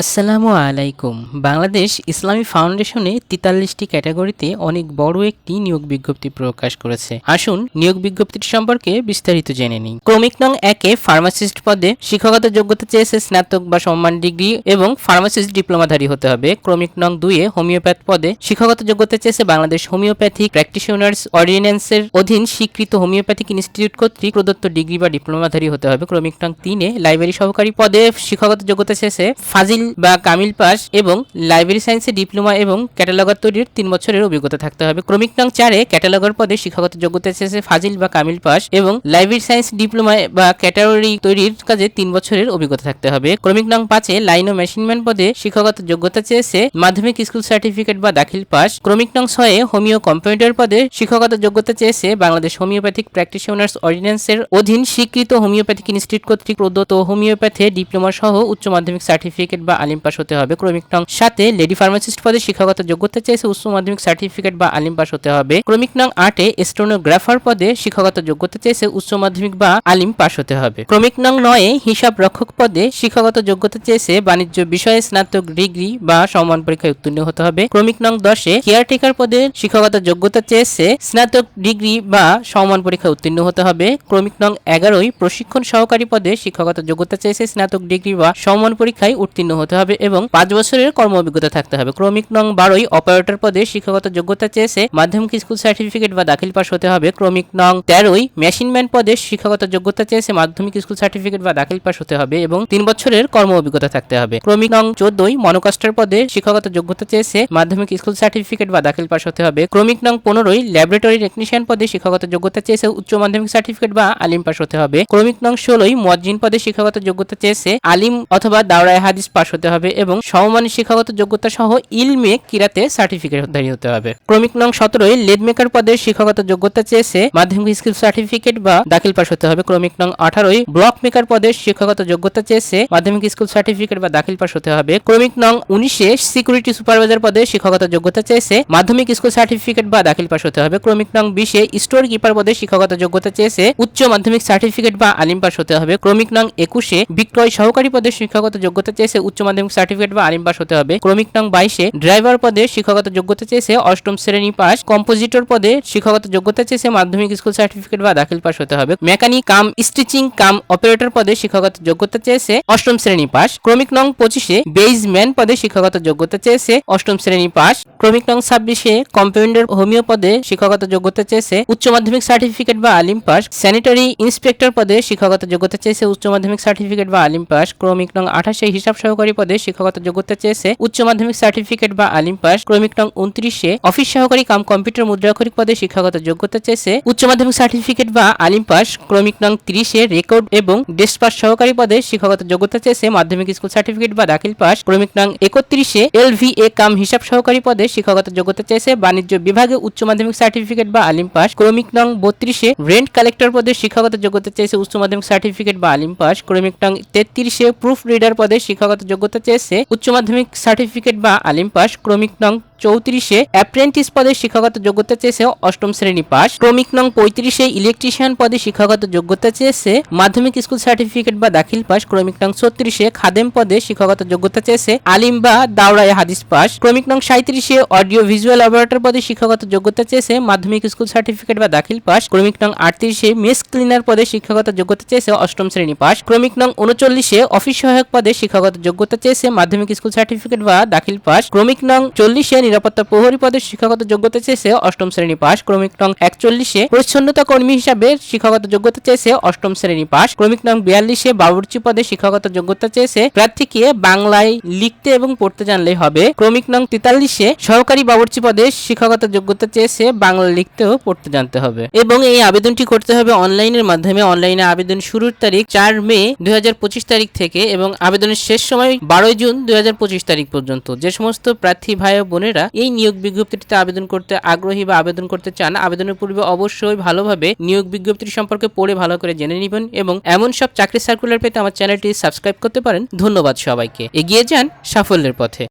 আসসালামু আলাইকুম। বাংলাদেশ ইসলামী ফাউন্ডেশনে তেতাল্লিশটি ক্যাটাগরিতে অনেক বড় একটি নিয়োগ বিজ্ঞপ্তি প্রকাশ করেছে। আসুন নিয়োগ বিজ্ঞপ্তিটি সম্পর্কে বিস্তারিত জেনে নিই। ক্রমিক নং একে ফার্মাসিস্ট পদে শিক্ষাগত যোগ্যতা চেয়েছে স্নাতক বা সম্মান ডিগ্রি এবং ফার্মাসিস্ট ডিপ্লোমাধারী হতে হবে। ক্রমিক নং দুইয়ে হোমিওপ্যাথ পদে শিক্ষাগত যোগ্যতা চেয়েছে বাংলাদেশ হোমিওপ্যাথিক প্র্যাকটিশনার্স অর্ডিন্যান্সের অধীন স্বীকৃত হোমিওপ্যাথিক ইনস্টিটিউট কর্তৃক প্রদত্ত ডিগ্রি বা ডিপ্লোমাধারী হতে হবে। ক্রমিক নং তিনে লাইব্রেরি সহকারী পদে শিক্ষাগত যোগ্যতা চেয়েছে ফাজিল বা কামিল পাস এবং লাইব্রেরি সায়েন্সে ডিপ্লোমা এবং ক্যাটালগার তৈরির তিন বছরের অভিজ্ঞতা থাকতে হবে। ক্রমিক নং চারে ক্যাটালগার পদে শিক্ষাগত যোগ্যতা চেয়েছে ফাজিল বা কামিল পাস এবং লাইব্রেরি সায়েন্স ডিপ্লোমা বা ক্যাটাগরি তৈরির কাজে তিন বছরের অভিজ্ঞতা থাকতে হবে। ক্রমিক নং পাঁচে লাইন ও মেশিনম্যান পদে শিক্ষাগত যোগ্যতা চেয়েছে মাধ্যমিক স্কুল সার্টিফিকেট বা দাখিল পাস। ক্রমিক নং ছয়ে হোমিও কম্পিউটার পদে শিক্ষাগত যোগ্যতা চেয়েছে বাংলাদেশ হোমিওপ্যাথিক প্র্যাকটিশনার্স অর্ডিন্যান্সের অধীন স্বীকৃত হোমিওপ্যাথিক ইনস্টিটিউট কর্তৃক প্রদত্ত হোমিওপ্যাথে ডিপ্লোমা সহ উচ্চ মাধ্যমিক সার্টিফিকেট বা আলিম পাস হতে হবে। ক্রমিক নং সাথে লেডি ফার্মাসিস্ট পদে শিক্ষাগত যোগ্যতা চেয়েছে উচ্চ মাধ্যমিক সার্টিফিকেট বা আলিম পাস হতে হবে। ক্রমিক নং আটে স্টোনোগ্রাফার পদে শিক্ষাগত যোগ্যতা চেয়েছে উচ্চ মাধ্যমিক বা আলিম পাস হতে হবে। ক্রমিক নং নয়ে হিসাব রক্ষক পদে শিক্ষাগত যোগ্যতা চেয়েছে বাণিজ্য বিষয়ে স্নাতক ডিগ্রি বা সমান পরীক্ষায় উত্তীর্ণ হতে হবে। ক্রমিক নং দশে কেয়ারটেকার পদে শিক্ষাগত যোগ্যতা চেয়েছে স্নাতক ডিগ্রি বা সমান পরীক্ষায় উত্তীর্ণ হতে হবে। ক্রমিক নং এগারোই প্রশিক্ষণ সহকারী পদে শিক্ষাগত যোগ্যতা চেয়েছে স্নাতক ডিগ্রি বা সমান পরীক্ষায় উত্তীর্ণ হতে হবে এবং পাঁচ বছরের কর্ম অভিজ্ঞতা থাকতে হবে। ক্রমিক নং বারোই অপারেটর পদে শিক্ষাগত যোগ্যতা চেয়েছে মাধ্যমিক স্কুল সার্টিফিকেট বা দাখিল পাস হতে হবে। ক্রমিক নং তেরোই মেশিনম্যান পদে শিক্ষাগত যোগ্যতা চেয়েছে মাধ্যমিক স্কুল সার্টিফিকেট বা দাখিল পাস হতে হবে এবং তিন বছরের কর্ম অভিজ্ঞতা থাকতে হবে। ক্রমিক নং চোদ্দই মনোকাস্টার পদে শিক্ষাগত যোগ্যতা চেয়েছে মাধ্যমিক স্কুল সার্টিফিকেট বা দাখিল পাস হতে হবে। ক্রমিক নং পনেরোই ল্যাবরেটরি টেকনিশিয়ান পদে শিক্ষাগত যোগ্যতা চেয়েছে উচ্চ মাধ্যমিক সার্টিফিকেট বা আলিম পাস হতে হবে। ক্রমিক নং ষোলোই মজ্জিন পদে শিক্ষাগত যোগ্যতা চেয়েছে আলিম অথবা দাওরায় হাদিস পাস হতে হবে এবং সমমানের শিক্ষাগত যোগ্যতা সহ ইলমে কিরাতে সার্টিফিকেটধারী হতে হবে। ক্রমিক নং সতেরোই লেড মেকার পদে শিক্ষাগত যোগ্যতা চেয়েছে মাধ্যমিক স্কিল সার্টিফিকেট বা দাখিল পাশ হতে হবে। ক্রমিক নং আঠারোই ব্লক মেকার পদে শিক্ষাগত যোগ্যতা চেয়েছে মাধ্যমিক স্কুল সার্টিফিকেট বা দাখিল পাস হতে হবে। ক্রমিক নং উনিশে সিকিউরিটি সুপারভাইজার পদে শিক্ষাগত যোগ্যতা চেয়েছে মাধ্যমিক স্কুল সার্টিফিকেট বা দাখিল পাস হতে হবে। ক্রমিক নং বিশে স্টোর কিপার পদে শিক্ষাগত যোগ্যতা চেয়েছে উচ্চ মাধ্যমিক সার্টিফিকেট বা আলিম পাশ হতে হবে। ক্রমিক নং একুশে বিক্রয় সহকারী পদে শিক্ষাগত যোগ্যতা চেয়েছে উচ্চ মাধ্যমিক সার্টিফিকেট বা আলিম পাস হতে হবে। ক্রমিক নং বাইশে ড্রাইভার পদে শিক্ষাগত যোগ্যতা চেয়েছে অষ্টম শ্রেণি পাস কম্পোজিটর পদে শিক্ষাগত যোগ্যতা চেয়েছে মাধ্যমিক স্কুল সার্টিফিকেট বা দাখিল পাস হতে হবে। Mechanic cum stitching cum operator পদে শিক্ষাগত যোগ্যতা চেয়েছে অষ্টম শ্রেণি পাস ক্রমিক নং পঁচিশে বেইজম্যান পদে শিক্ষাগত যোগ্যতা চেয়েছে অষ্টম শ্রেণি পাস ক্রমিক নং ছাব্বিশে কম্পাউন্ডার হোমিও পদে শিক্ষাগত যোগ্যতা চেয়েছে উচ্চ মাধ্যমিক সার্টিফিকেট বা আলিম পাস স্যানিটারি ইন্সপেক্টর পদে শিক্ষাগত যোগ্যতা চেয়েছে উচ্চ মাধ্যমিক সার্টিফিকেট বা আলিম পাস ক্রমিক নং আঠাশে হিসাব সহকারী পদে শিক্ষাগত যোগ্যতা চেয়েছে উচ্চ মাধ্যমিক সার্টিফিকেট বা আলিম পাস ক্রমিক নং উনত্রিশে অফিস সহকারী কাম কম্পিউটার মুদ্রাক্ষরিক পদে শিক্ষাগত যোগ্যতা চেয়েছে উচ্চ মাধ্যমিক সার্টিফিকেট বা আলিম পাস ক্রমিক নং তিরিশে রেকর্ড এবং ডেস্ক পাস সহকারী পদে শিক্ষাগত যোগ্যতা চেয়েছে মাধ্যমিক স্কুল সার্টিফিকেট বা দাখিল পাস ক্রমিক নং একত্রিশে এল ভি এ কাম হিসাব সহকারী পদে শিক্ষাগত যোগ্যতা চেয়েছে বাণিজ্য বিভাগে উচ্চ মাধ্যমিক সার্টিফিকেট বা আলিম পাস ক্রমিক নং বত্রিশে রেন্ট কালেক্টর পদে শিক্ষাগত যোগ্যতা চেয়েছে উচ্চ মাধ্যমিক সার্টিফিকেট বা আলিম পাস ক্রমিক নং তেত্রিশে প্রুফ রিডার পদে শিক্ষাগত যোগ্যতা চেয়েছে উচ্চ মাধ্যমিক সার্টিফিকেট বা আলিম পাস ক্রমিক নং চৌত্রিশে অ্যাপ্রেন্টিস পদে শিক্ষাগত যোগ্যতা চেয়েছে অষ্টম শ্রেণি পাস ক্রমিক নং পঁয়ত্রিশে ইলেকট্রিশিয়ান পদে শিক্ষাগত যোগ্যতা চেয়েছে মাধ্যমিক স্কুল সার্টিফিকেট বা দাখিল পাস ক্রমিক নং ছত্রিশে খাদেম পদে শিক্ষাগত যোগ্যতা চেয়েছে আলিম বা দাওরায় হাদিস পাস ক্রমিক নং সাঁত্রিশে অডিও ভিজুয়াল অপারেটর পদে শিক্ষাগত যোগ্যতা চেয়েছে মাধ্যমিক স্কুল সার্টিফিকেট বা দাখিল পাস ক্রমিক নং আটত্রিশে মেস ক্লিনার পদে শিক্ষাগত যোগ্যতা চেয়েছে অষ্টম শ্রেণি পাস ক্রমিক নং উনচল্লিশে অফিস সহায়ক পদে শিক্ষাগত যোগ্যতা চেয়েছে মাধ্যমিক স্কুল সার্টিফিকেট বা দাখিল পাস ক্রমিক নং চল্লিশে নিরাপত্তা প্রহরী পদে শিক্ষাগত যোগ্যতা চেয়েছে অষ্টম শ্রেণি পাস ক্রমিক নং একচল্লিশে পরিচ্ছন্নতা কর্মী হিসাবে শিক্ষাগত যোগ্যতা চেয়েছে অষ্টম শ্রেণি পাস ক্রমিক নং বিয়াল্লিশে বাবুর্চি পদে শিক্ষাগত যোগ্যতা চেয়েছে প্রার্থীকে বাংলায় লিখতে এবং পড়তে জানলেই হবে। ক্রমিক নং তেতাল্লিশে সহকারী বাবুর্চি পদে শিক্ষাগত যোগ্যতা চেয়েছে বাংলা লিখতেও পড়তে জানতে হবে। এবং এই আবেদনটি করতে হবে অনলাইনের মাধ্যমে। অনলাইনে আবেদন শুরুর তারিখ চার মে দুই হাজার পঁচিশ তারিখ থেকে এবং আবেদনের শেষ সময় বারোই জুন দুই হাজার পঁচিশ তারিখ পর্যন্ত। যে সমস্ত প্রার্থী ভাই ও বোনেরা এই নিয়োগ বিজ্ঞপ্তিটিতে আবেদন করতে আগ্রহী বা আবেদন করতে চান, আবেদনের পূর্বে অবশ্যই ভালোভাবে নিয়োগ বিজ্ঞপ্তি সম্পর্কে পড়ে ভালো করে জেনে নেবেন এবং এমন সব চাকরি সার্কুলার পেতে আমার চ্যানেলটি সাবস্ক্রাইব করতে পারেন। ধন্যবাদ সবাইকে। এগিয়ে যান সাফল্যের পথে।